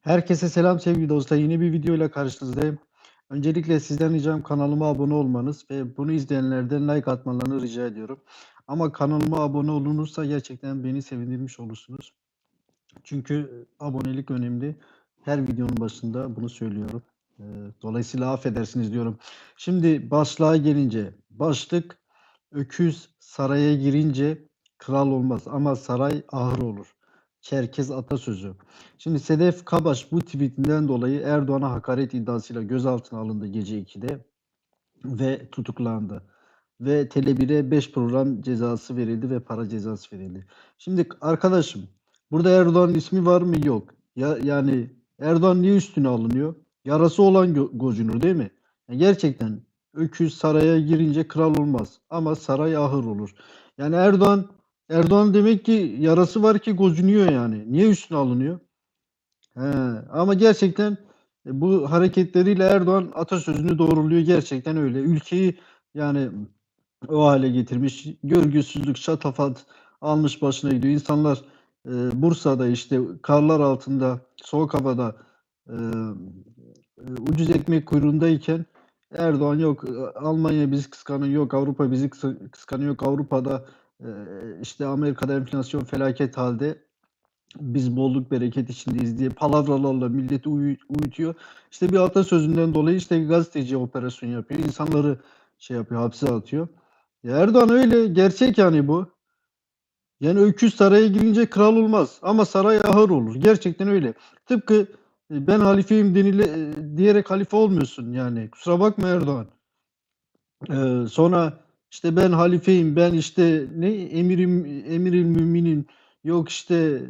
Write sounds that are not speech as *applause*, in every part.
Herkese selam sevgili dostlar. Yeni bir video ile karşınızdayım. Öncelikle sizden ricam kanalıma abone olmanız ve bunu izleyenlerden like atmalarını rica ediyorum. Ama kanalıma abone olunursa gerçekten beni sevindirmiş olursunuz. Çünkü abonelik önemli. Her videonun başında bunu söylüyorum. Ee, Dolayısıyla affedersiniz diyorum. Şimdi başlığa gelince başlık öküz saraya girince kral olmaz ama saray ahır olur. Çerkez atasözü. Şimdi Sedef Kabaş bu tweetinden dolayı Erdoğan'a hakaret iddiasıyla gözaltına alındı gece 2'de ve tutuklandı. Ve Tele1'e 5 program cezası verildi ve para cezası verildi. Şimdi arkadaşım burada Erdoğan'ın ismi var mı? Yok. Ya yani Erdoğan niye üstüne alınıyor? Yarası olan go- gocunur değil mi? Yani gerçekten öküz saraya girince kral olmaz ama saray ahır olur. Yani Erdoğan Erdoğan demek ki yarası var ki gocunuyor yani. Niye üstüne alınıyor? He, ama gerçekten e, bu hareketleriyle Erdoğan atasözünü doğruluyor. Gerçekten öyle. Ülkeyi yani o hale getirmiş. Görgüsüzlük, şatafat almış başına gidiyor. İnsanlar e, Bursa'da işte karlar altında, soğuk havada e, e, ucuz ekmek kuyruğundayken Erdoğan yok Almanya bizi kıskanıyor, yok Avrupa bizi kıskanıyor, yok Avrupa'da işte Amerika'da enflasyon felaket halde biz bolluk bereket içindeyiz diye palavralarla milleti uyu- uyutuyor. İşte bir atasözünden dolayı işte gazeteci operasyon yapıyor. İnsanları şey yapıyor, hapse atıyor. Ya Erdoğan öyle gerçek yani bu. Yani öküz saraya girince kral olmaz ama saray ahır olur. Gerçekten öyle. Tıpkı e, ben halifeyim denile, e, diyerek halife olmuyorsun yani. Kusura bakma Erdoğan. Ee, sonra işte ben halifeyim, ben işte ne emirim, emiril müminin, yok işte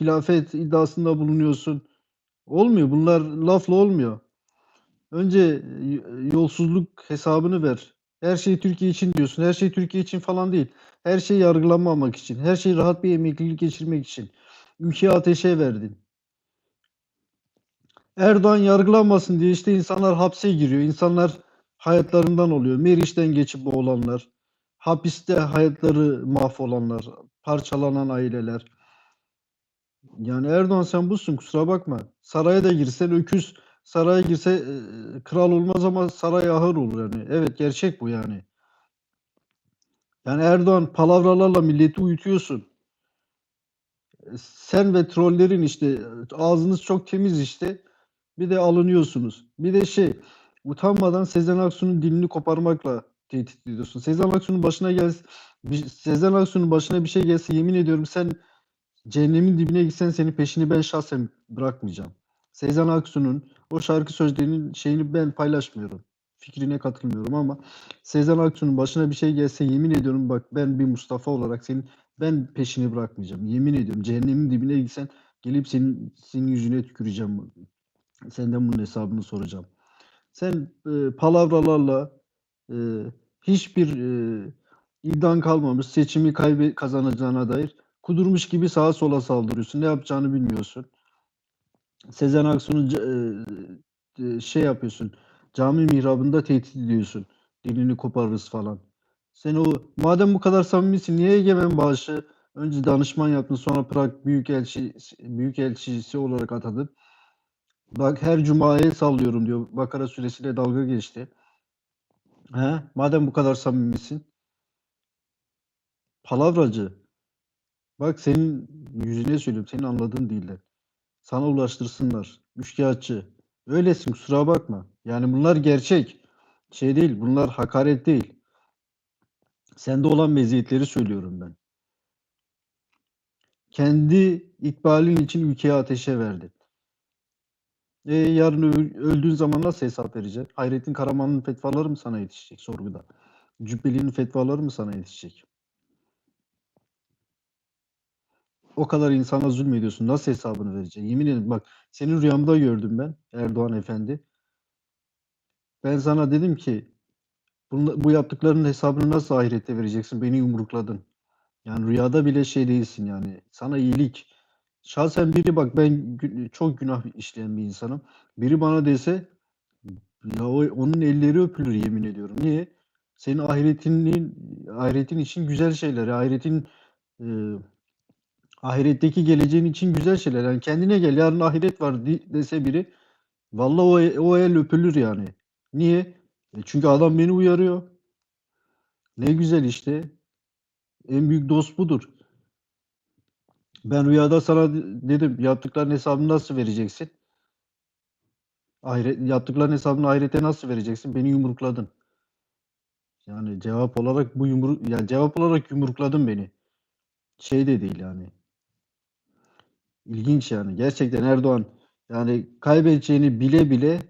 hilafet iddiasında bulunuyorsun. Olmuyor. Bunlar lafla olmuyor. Önce yolsuzluk hesabını ver. Her şey Türkiye için diyorsun. Her şey Türkiye için falan değil. Her şey yargılanmamak için. Her şey rahat bir emeklilik geçirmek için. Ülkeyi ateşe verdin. Erdoğan yargılanmasın diye işte insanlar hapse giriyor. İnsanlar hayatlarından oluyor. Meriç'ten geçip boğulanlar, hapiste hayatları mahvolanlar, parçalanan aileler. Yani Erdoğan sen busun kusura bakma. Saraya da girsen öküz saraya girse e, kral olmaz ama saray ahır olur yani. Evet gerçek bu yani. Yani Erdoğan palavralarla milleti uyutuyorsun. E, Sen ve trollerin işte ağzınız çok temiz işte. Bir de alınıyorsunuz. Bir de şey utanmadan Sezen Aksu'nun dilini koparmakla tehdit ediyorsun. Sezen Aksu'nun başına gel Sezen Aksu'nun başına bir şey gelse yemin ediyorum sen cehennemin dibine gitsen senin peşini ben şahsen bırakmayacağım. Sezen Aksu'nun o şarkı sözlerinin şeyini ben paylaşmıyorum. Fikrine katılmıyorum ama Sezen Aksu'nun başına bir şey gelse yemin ediyorum bak ben bir Mustafa olarak senin ben peşini bırakmayacağım. Yemin ediyorum cehennemin dibine gitsen gelip senin senin yüzüne tüküreceğim. Senden bunun hesabını soracağım. Sen e, palavralarla e, hiçbir e, iddian kalmamış seçimi kaybe kazanacağına dair kudurmuş gibi sağa sola saldırıyorsun. Ne yapacağını bilmiyorsun. Sezen Aksu'nun ca- e, e, şey yapıyorsun. Cami mihrabında tehdit ediyorsun. Dilini koparırız falan. Sen o madem bu kadar samimisin niye Egemen Bağış'ı önce danışman yaptın sonra Prag Büyükelçi Büyükelçisi olarak atadın? Bak her cumaya sallıyorum diyor. Bakara suresiyle dalga geçti. He? Madem bu kadar samimisin. Palavracı. Bak senin yüzüne söylüyorum. Senin anladığın dilden. Sana ulaştırsınlar. Üçkağıtçı. Öylesin kusura bakma. Yani bunlar gerçek. Şey değil. Bunlar hakaret değil. Sende olan meziyetleri söylüyorum ben. Kendi ikbalin için ülkeyi ateşe verdin. E, yarın öldüğün zaman nasıl hesap vereceksin? Hayrettin Karaman'ın fetvaları mı sana yetişecek sorguda? Cübbeli'nin fetvaları mı sana yetişecek? O kadar insana zulmediyorsun. Nasıl hesabını vereceksin? Yemin ederim bak senin rüyamda gördüm ben Erdoğan Efendi. Ben sana dedim ki bunu, bu yaptıklarının hesabını nasıl ahirette vereceksin? Beni yumrukladın. Yani rüyada bile şey değilsin yani. Sana iyilik. Şahsen biri bak ben çok günah işleyen bir insanım. Biri bana dese ya onun elleri öpülür yemin ediyorum. Niye? Senin ahiretinin ahiretin için güzel şeyler, ahiretin e, Ahiretteki geleceğin için güzel şeyler. Yani kendine gel yarın ahiret var di- dese biri vallahi o, e- o el öpülür yani. Niye? E çünkü adam beni uyarıyor. Ne güzel işte. En büyük dost budur. Ben rüyada sana de- dedim yaptıkların hesabını nasıl vereceksin? Ahiret, yaptıkların hesabını ahirete nasıl vereceksin? Beni yumrukladın. Yani cevap olarak bu yumruk yani cevap olarak yumrukladın beni. Şey de değil yani. İlginç yani. Gerçekten Erdoğan yani kaybedeceğini bile bile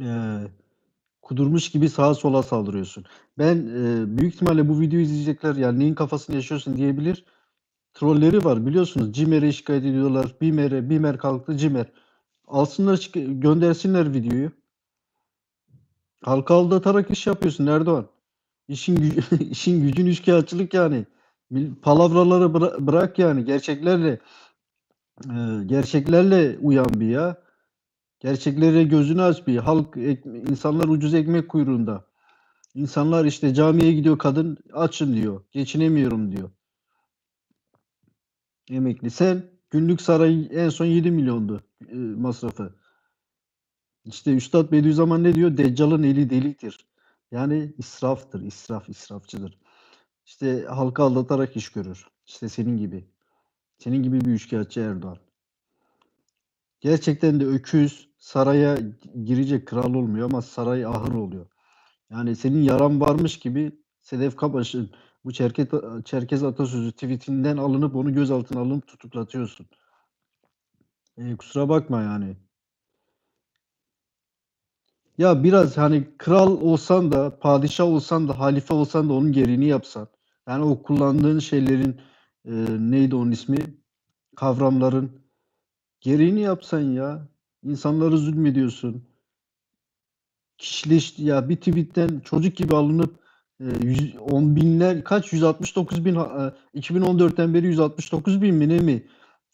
eee, kudurmuş gibi sağa sola saldırıyorsun. Ben eee, büyük ihtimalle bu videoyu izleyecekler yani neyin kafasını yaşıyorsun diyebilir. Trolleri var biliyorsunuz. Cimer'e şikayet ediyorlar. Bimer'e, Bimer kalktı Cimer. Alsınlar göndersinler videoyu. Halka aldatarak iş yapıyorsun Erdoğan. İşin, gücü, *laughs* işin gücün üçkağıtçılık yani. Palavraları bıra- bırak yani. Gerçeklerle e, gerçeklerle uyan bir ya. Gerçeklere gözünü aç bir. Halk, insanlar ucuz ekmek kuyruğunda. İnsanlar işte camiye gidiyor kadın açım diyor. Geçinemiyorum diyor. Emekli. Sen günlük saray en son 7 milyondu e, masrafı. İşte Üstad Bediüzzaman ne diyor? Deccal'ın eli deliktir. Yani israftır, israf, israfçıdır. İşte halka aldatarak iş görür. İşte senin gibi. Senin gibi bir üçkağıtçı Erdoğan. Gerçekten de öküz saraya girecek kral olmuyor ama saray ahır oluyor. Yani senin yaran varmış gibi Sedef Kabaş'ın bu Çerkez, Çerkez atasözü tweetinden alınıp onu gözaltına alınıp tutuklatıyorsun. E, kusura bakma yani. Ya biraz hani kral olsan da, padişah olsan da, halife olsan da onun gereğini yapsan. Yani o kullandığın şeylerin e, neydi onun ismi? Kavramların gereğini yapsan ya. İnsanları zulmediyorsun. Kişileş ya bir tweetten çocuk gibi alınıp e, yüz, on binler kaç 169 bin ha- e, 2014'ten beri 169 bin mi ne mi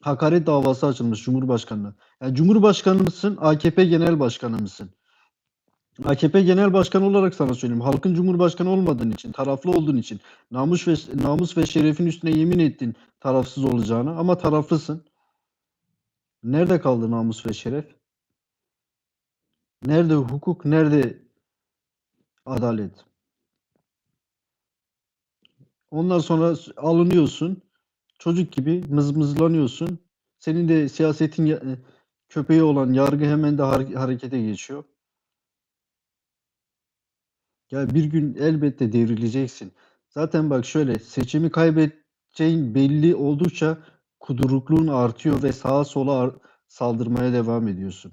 hakaret davası açılmış Cumhurbaşkanı'na. Yani Cumhurbaşkanı mısın, AKP Genel Başkanı mısın? AKP Genel Başkanı olarak sana söyleyeyim. Halkın Cumhurbaşkanı olmadığın için, taraflı olduğun için, namus ve namus ve şerefin üstüne yemin ettin tarafsız olacağını ama taraflısın. Nerede kaldı namus ve şeref? Nerede hukuk? Nerede adalet? Ondan sonra alınıyorsun. Çocuk gibi mızmızlanıyorsun. Senin de siyasetin ya- e, köpeği olan yargı hemen de har- harekete geçiyor. Ya bir gün elbette devrileceksin. Zaten bak şöyle seçimi kaybedeceğin belli oldukça kudurukluğun artıyor ve sağa sola saldırmaya devam ediyorsun.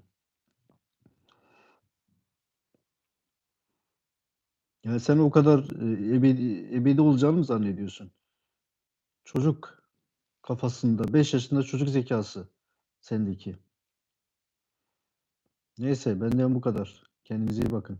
Yani sen o kadar e, ebedi, ebedi olacağını mı zannediyorsun? Çocuk kafasında 5 yaşında çocuk zekası sendeki. Neyse benden bu kadar. Kendinize iyi bakın.